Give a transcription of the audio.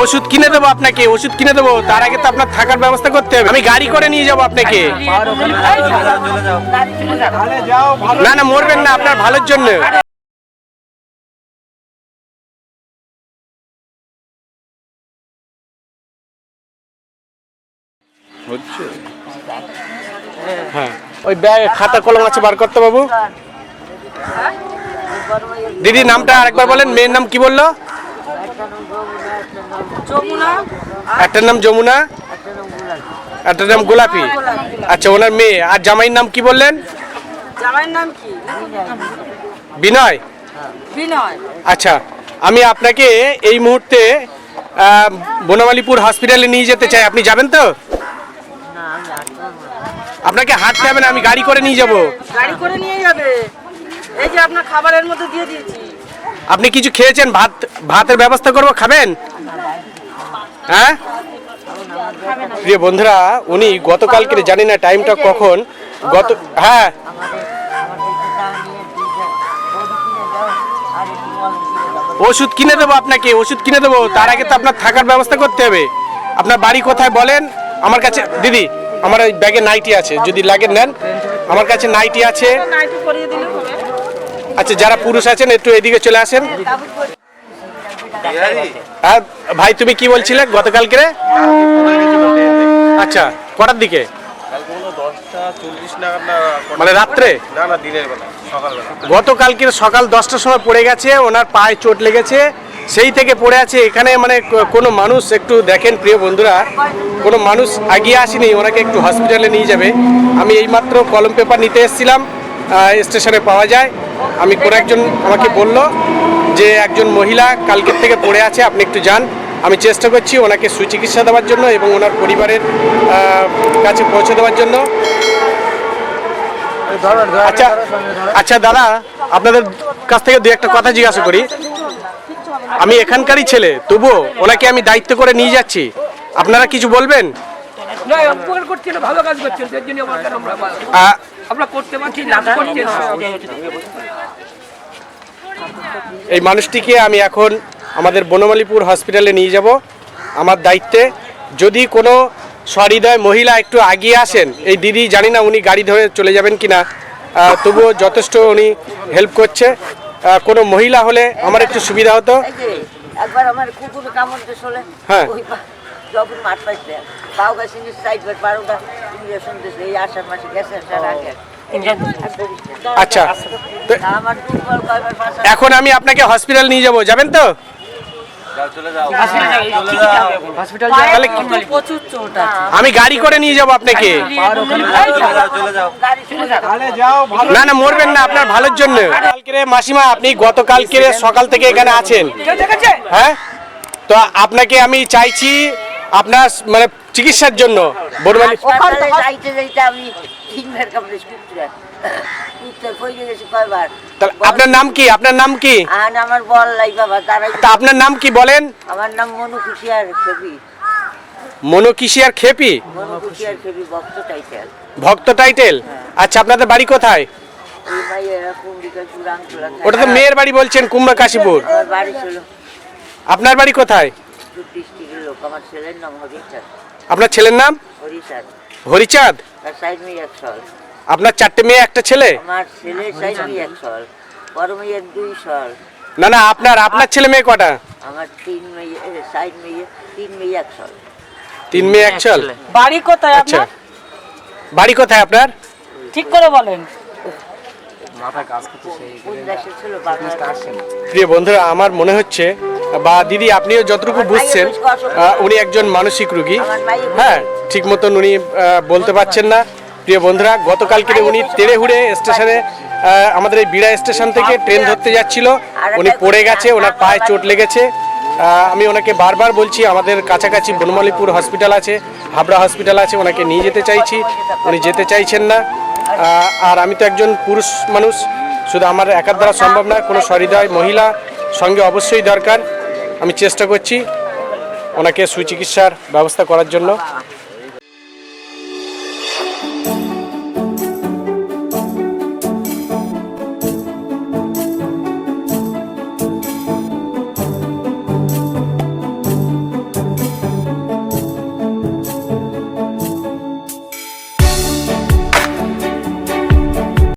ওষুধ কিনে দেবো আপনাকে ওষুধ কিনে দেবো। তার আগে তো আপনার থাকার ব্যবস্থা করতে হবে। আমি গাড়ি করে নিয়ে যাব আপনাকে। না না মরবেন না আপনার ভালোর জন্য। হচ্ছে? হ্যাঁ। ওই ব্যাগ খাতা কলম আছে বার করতে বাবু। দিদি নামটা আরেকবার বলেন মেয়ের নাম কি বলল? একটার নাম যমুনা একটার নাম গোলাপি। আচ্ছা ওনার মেয়ে। আর জামাইয়ের নাম কি বললেন? জামাইয়ের নাম কি? বিনয়। বিনয়। আচ্ছা আমি আপনাকে এই মুহূর্তে বনমালীপুর হসপিটালে নিয়ে যেতে চাই। আপনি যাবেন তো? আপনাকে হাঁটতে হবে না আমি গাড়ি করে নিয়ে যাব। গাড়ি করে নিয়ে যাবে। এই যে আপনার খাবারের মধ্যে দিয়ে দিয়েছি। আপনি কিছু খেয়েছেন? ভাত, ভাতের ব্যবস্থা করব, খাবেন? হ্যাঁ? প্রিয় বন্ধুরা, উনি গতকালকে জানি না টাইমটা কখন, গত হ্যাঁ। ওষুধ কিনে দেবো আপনাকে, ওষুধ কিনে দেবো। তার আগে তো আপনার থাকার ব্যবস্থা করতে হবে। আপনার বাড়ি কোথায় বলেন? আমার কাছে দিদি, আমার ওই ব্যাগে নাইটি আছে, যদি লাগে নেন। আমার কাছে নাইটি আছে নাইটি করিয়ে দিলে হবে আচ্ছা যারা পুরুষ আছেন, একটু এদিকে চলে আসেন। হ্যাঁ ভাই, তুমি কি বলছিলে গতকালকে আচ্ছা কটার দিকে? মানে রাত্রে? গতকালকে সকাল দশটার সময় পড়ে গেছে, ওনার পায়ে চোট লেগেছে। সেই থেকে পড়ে আছে, এখানে মানে কোনো মানুষ একটু দেখেন, প্রিয় বন্ধুরা, কোনো মানুষ আগিয়ে আসেনি, ওনাকে একটু হসপিটালে নিয়ে যাবে। আমি এইমাত্র কলম পেপার নিতে এসেছিলাম স্টেশনে পাওয়া যায়। আমি কোনো একজন আমাকে বলল যে একজন মহিলা কালকের থেকে পড়ে আছে আপনি একটু যান। আমি চেষ্টা করছি ওনাকে সুচিকিৎসা দেওয়ার জন্য এবং ওনার পরিবারের কাছে পৌঁছে দেওয়ার জন্য। আচ্ছা আচ্ছা দাদা আপনাদের কাছ থেকে দু একটা কথা জিজ্ঞাসা করি। আমি এখানকারই ছেলে তবুও ওনাকে আমি দায়িত্ব করে নিয়ে যাচ্ছি। আপনারা কিছু বলবেন? না উপকার ভালো কাজ করছেন সেই জন্য আমাকে আমরা করতে পারছি না করছেন এই মানুষটিকে আমি এখন আমাদের বনমালীপুর হসপিটালে নিয়ে যাব। আমার দায়িত্বে যদি কোনো সহৃদয় মহিলা একটু আগিয়ে আসেন এই দিদি জানি না উনি গাড়ি ধরে চলে যাবেন কি না তবুও যথেষ্ট উনি হেল্প করছে। কোনো মহিলা হলে আমার একটু সুবিধা হতো। একবার আমার কুকুর কামড় হ্যাঁ। ওই পা- যখন মাঠ পাইছে পাও গাছ ইংলিশ সাইড বাট বারোটা ইংলিশ শুনতেছে এই আষাঢ় মাসে গেছে আসার আগে। আচ্ছা। কয়বার এখন আমি আপনাকে হসপিটাল নিয়ে যাব যাবেন তো? চোট আছে। আমি গাড়ি করে নিয়ে যাব আপনাকে। গাড়ি চলে যাবে না না মরবেন না আপনার ভালোর জন্য। কালকে মাসিমা আপনি গতকালকে সকাল থেকে এখানে আছেন। হ্যাঁ? তো আপনাকে আমি চাইছি আপনার মানে চিকিৎসার জন্য? হাসপাতালে যাইতে যাইতে আমি তিনবার কামড়ে কুকুরে আপনার নাম কি? আপনার নাম কি? আমার বল লাই বাবা তা আপনার নাম কি বলেন? আমার নাম মনু খুশিয়ার ছবি খেপি? মনু খুশিয়ার ছবি ভক্ত টাইটেল। ভক্ত টাইটেল? আচ্ছা আপনাদের বাড়ি কোথায়? ওটা তো মেয়ের বাড়ি বলছেন কুমড়া কাশীপুর আপনার বাড়ি কোথায়? আমার ছেলের নাম হরিচাঁদ। আপনার ছেলের নাম? হরিচাঁদ। হরিচাঁদ? তার মেয়ে এক সল আপনার চারটে মেয়ে একটা ছেলে? আমার মেয়ে এক সল বড় মেয়ের দুই সল না না আপনার আপনার ছেলে মেয়ে কটা? আমার তিন মেয়ে সাইড মেয়ে তিন মেয়ে এক সল তিন মেয়ে এক চল বাড়ি কোথায় আচ্ছা। আপনার? বাড়ি কোথায় আপনার? ঠিক করে বলেন। ছিল? প্রিয় বন্ধুরা আমার মনে হচ্ছে বা দিদি আপনিও যতটুকু বুঝছেন উনি একজন মানসিক রুগী। হ্যাঁ ঠিক মতন উনি বলতে পারছেন না। প্রিয় বন্ধুরা গতকালকে উনি তেড়ে হুড়ে স্টেশনে আমাদের এই বিড়া স্টেশন থেকে ট্রেন ধরতে যাচ্ছিল। উনি পড়ে গেছে ওনার পায়ে চোট লেগেছে। আমি ওনাকে বারবার বলছি আমাদের কাছাকাছি বনমালীপুর হসপিটাল আছে হাবড়া হসপিটাল আছে ওনাকে নিয়ে যেতে চাইছি। উনি যেতে চাইছেন না। আর আমি তো একজন পুরুষ মানুষ শুধু আমার একার দ্বারা সম্ভব না কোনো সহৃদয় মহিলা সঙ্গে অবশ্যই দরকার। আমি চেষ্টা করছি ওনাকে সুচিকিৎসার ব্যবস্থা করার জন্য।